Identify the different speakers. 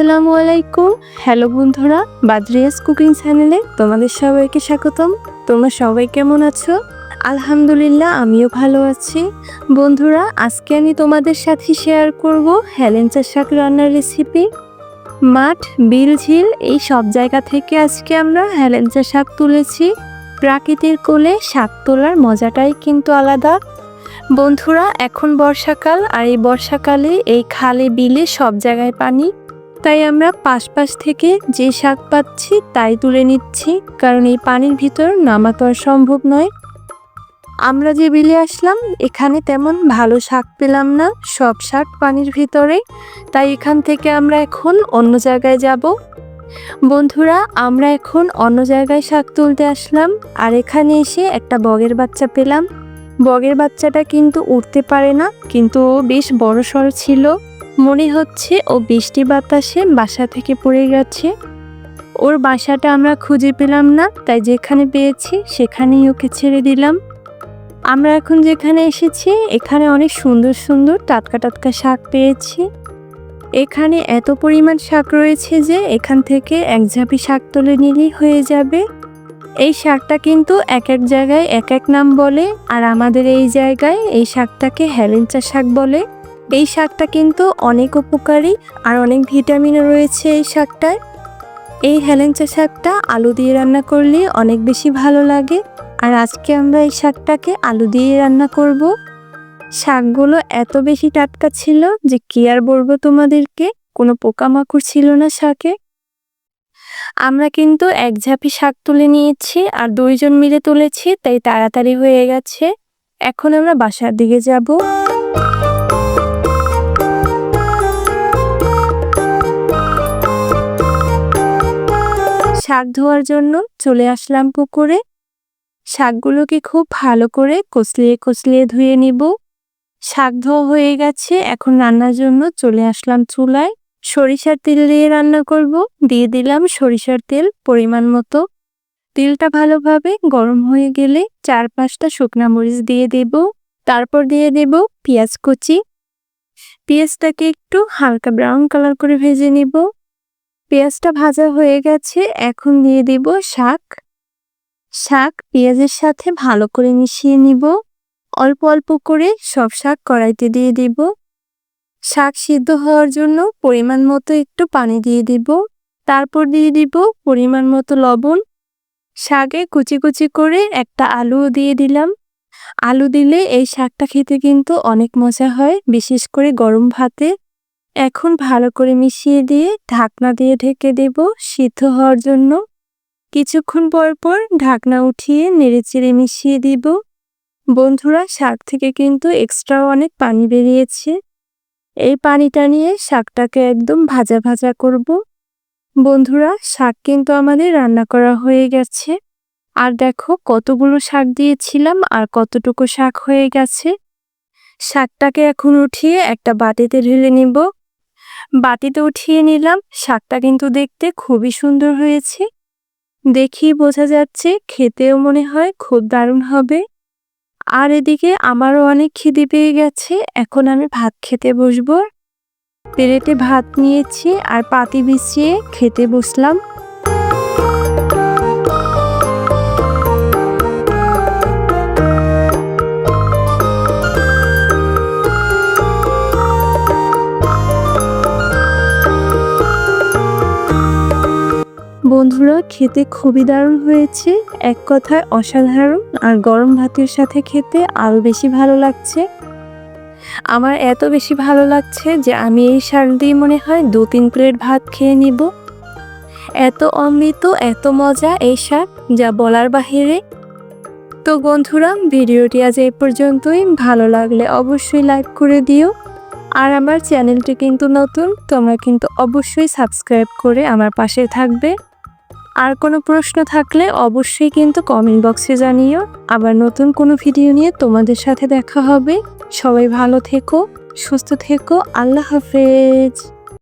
Speaker 1: আসসালামু আলাইকুম। হ্যালো বন্ধুরা, বাদরিয়াস কুকিং চ্যানেলে তোমাদের সবাইকে স্বাগতম। তোমরা সবাই কেমন আছো? আলহামদুলিল্লাহ, আমিও ভালো আছি। বন্ধুরা, আজকে আমি তোমাদের সাথে শেয়ার করব হেলেঞ্চা শাক রান্নার রেসিপি মাঠ, বিল ঝিল, এই সব জায়গা থেকে আজকে আমরা হেলেঞ্চা শাক তুলেছি। প্রাকৃতির কোলে শাক তোলার মজাটাই কিন্তু আলাদা। বন্ধুরা, এখন বর্ষাকাল, আর এই বর্ষাকালে এই খালে বিলে সব জায়গায় পানি তাই আমরা পাশ পাশ থেকে যে শাক পাচ্ছি তাই তুলে নিচ্ছি, কারণ এই পানির ভিতর নামা তো আর সম্ভব নয়। আমরা যে বিলে আসলাম, এখানে তেমন ভালো শাক পেলাম না, সব শাক পানির ভিতরে। তাই এখান থেকে আমরা এখন অন্য জায়গায় যাব। বন্ধুরা, আমরা এখন অন্য জায়গায় শাক তুলতে আসলাম, আর এখানে এসে একটা বগের বাচ্চা পেলাম। বগের বাচ্চাটা কিন্তু উঠতে পারে না, কিন্তু বেশ বড় সড় ছিল। মনে হচ্ছে ও বৃষ্টি বাতাসে বাসা থেকে পড়ে গেছে। ওর বাসাটা আমরা খুঁজে পেলাম না, তাই যেখানে পেয়েছি সেখানেই ওকে ছেড়ে দিলাম। আমরা এখন যেখানে এসেছি, এখানে অনেক সুন্দর সুন্দর টাটকা টাটকা শাক পেয়েছি। এখানে এত পরিমাণ শাক রয়েছে যে এখান থেকে এক ঝাঁপি শাক তুলে নিলেই হয়ে যাবে। এই শাকটা কিন্তু এক এক জায়গায় এক এক নাম বলে, আর আমাদের এই জায়গায় এই শাকটাকে হেলেঞ্চা শাক বলে। এই শাকটা কিন্তু অনেক উপকারী আর অনেক ভিটামিনও রয়েছে এই শাকটায়। এই হেলেঞ্চা শাকটা আলু দিয়ে রান্না করলে অনেক বেশি ভালো লাগে। আর আজকে আমরা এই শাকটাকে আলু দিয়ে রান্না করব। শাকগুলো এত বেশি টাটকা ছিল যে কি আর বলব তোমাদেরকে, কোনো পোকামাকড় ছিল না শাকে। আমরা কিন্তু এক ঝাঁপি শাক তুলে নিয়েছি আর দুইজন মিলে তুলেছি, তাই তাড়াতাড়ি হয়ে গেছে। এখন আমরা বাসার দিকে যাব। শাক ধোয়ার জন্য চলে আসলাম পুকুরে। শাকগুলোকে খুব ভালো করে কষলিয়ে কষলিয়ে ধুয়ে নিব। শাক ধোয়া হয়ে গেছে, এখন রান্নার জন্য চলে আসলাম চুলায়। সরিষার তেল দিয়ে রান্না করব। দিয়ে দিলাম সরিষার তেল পরিমাণ মতো। তেলটা ভালোভাবে গরম হয়ে গেলে চার পাঁচটা শুকনা মরিচ দিয়ে দেব। তারপর দিয়ে দেব পেঁয়াজ কুচি। পেঁয়াজটাকে একটু হালকা ব্রাউন কালার করে ভেজে নিব। পেঁয়াজটা ভাজা হয়ে গেছে, এখন দিয়ে দিব শাক। শাক পেঁয়াজের সাথে ভালো করে মিশিয়ে নিব। অল্প অল্প করে সব শাক কড়াইতে দিয়ে দিব। শাক সিদ্ধ হওয়ার জন্য পরিমাণ মতো একটু পানি দিয়ে দিব। তারপর দিয়ে দিব পরিমাণ মতো লবণ। শাকে কুচি কুচি করে একটা আলুও দিয়ে দিলাম। আলু দিলে এই শাকটা খেতে কিন্তু অনেক মজা হয়, বিশেষ করে গরম ভাতে। এখন ভালো করে মিশিয়ে দিয়ে ঢাকনা দিয়ে ঢেকে দেব সিদ্ধ হওয়ার জন্য। কিছুক্ষণ পর পর ঢাকনা উঠিয়ে নেড়েচেড়ে মিশিয়ে দিব। বন্ধুরা, শাক থেকে কিন্তু এক্সট্রা অনেক পানি বেরিয়েছে। এই পানিটা নিয়ে শাকটাকে একদম ভাজা ভাজা করব। বন্ধুরা, শাক কিন্তু আমাদের রান্না করা হয়ে গেছে। আর দেখো, কতগুলো শাক দিয়েছিলাম আর কতটুকু শাক হয়ে গেছে। শাকটাকে এখন উঠিয়ে একটা বাটিতে ঢেলে নিব। বাটিতে উঠিয়ে নিলাম। শাকটা কিন্তু দেখতে খুবই সুন্দর হয়েছে। দেখি বোঝা যাচ্ছে খেতেও মনে হয় খুব দারুণ হবে। আর এদিকে আমারও অনেক খিদে পেয়ে গেছে। এখন আমি ভাত খেতে বসবো। প্লেটে ভাত নিয়েছি আর পাতি বিছিয়ে খেতে বসলাম। বন্ধুরা, খেতে খুবই দারুণ হয়েছে। এক কথায় অসাধারণ। আর গরম ভাতের সাথে খেতে আরও বেশি ভালো লাগছে। আমার এত বেশি ভালো লাগছে যে আমি এই শাক দিয়ে মনে হয় দু তিন প্লেট ভাত খেয়ে নিব। এত অমৃত, এত মজা এই শাক যা বলার বাহিরে। তো বন্ধুরা, ভিডিওটি আজ এই পর্যন্তই। ভালো লাগলে অবশ্যই লাইক করে দিও। আর আমার চ্যানেলটি কিন্তু নতুন, তোমরা কিন্তু অবশ্যই সাবস্ক্রাইব করে আমার পাশে থাকবে। আর কোনো প্রশ্ন থাকলে অবশ্যই কিন্তু কমেন্ট বক্সে জানিও। আবার নতুন কোনো ভিডিও নিয়ে তোমাদের সাথে দেখা হবে। সবাই ভালো থেকো, সুস্থ থেকো, আল্লাহ হাফেজ।